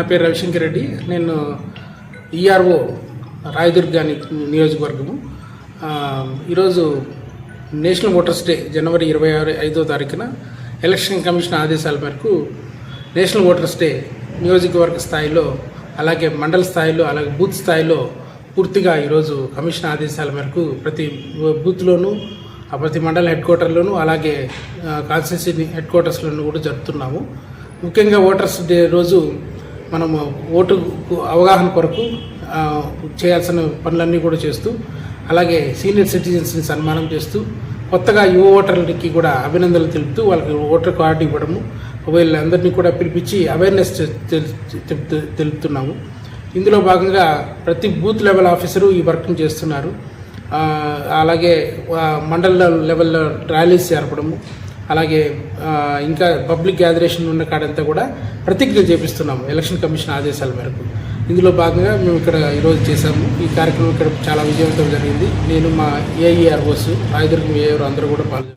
నా పేరు రవిశంకర్ రెడ్డి. నేను ఈఆర్ఓ రాయదుర్గా నియోజకవర్గము. ఈరోజు నేషనల్ ఓటర్స్ డే జనవరి ఇరవై ఆరు ఐదో తారీఖున ఎలక్షన్ కమిషన్ ఆదేశాల మేరకు నేషనల్ ఓటర్స్ డే నియోజకవర్గ స్థాయిలో అలాగే మండల స్థాయిలో అలాగే బూత్ స్థాయిలో పూర్తిగా ఈరోజు కమిషన్ ఆదేశాల మేరకు ప్రతి బూత్లోనూ ఆ ప్రతి మండల హెడ్ క్వార్టర్లోనూ అలాగే కాన్స్టిట్యూన్సీ హెడ్ క్వార్టర్స్లోనూ కూడా జరుపుతున్నాము. ముఖ్యంగా ఓటర్స్ డే రోజు మనము ఓటు అవగాహన కొరకు చేయాల్సిన పనులన్నీ కూడా చేస్తూ అలాగే సీనియర్ సిటిజన్స్ని సన్మానం చేస్తూ కొత్తగా యువ ఓటర్లకి కూడా అభినందనలు తెలుపుతూ వాళ్ళకి ఓటర్ కార్డు ఇవ్వడము వీళ్ళందరినీ కూడా పిలిపించి అవేర్నెస్ తెలుపుతున్నాము. ఇందులో భాగంగా ప్రతి బూత్ లెవెల్ ఆఫీసరు ఈ వర్క్ని చేస్తున్నారు. అలాగే మండల లెవెల్లో ర్యాలీస్ జరపడము అలాగే ఇంకా పబ్లిక్ గ్యాదరేషన్ ఉన్న కాడంతా కూడా ప్రతిజ్ఞ చేపిస్తున్నాము ఎలక్షన్ కమిషన్ ఆదేశాల మేరకు. ఇందులో భాగంగా మేము ఇక్కడ ఈరోజు చేశాము. ఈ కార్యక్రమం ఇక్కడ చాలా విజయవంతం జరిగింది. నేను మా ఏఈఆర్ఓస్ రాయదుర్గం ఏఆర్ అందరూ కూడా పాల్గొన్నారు.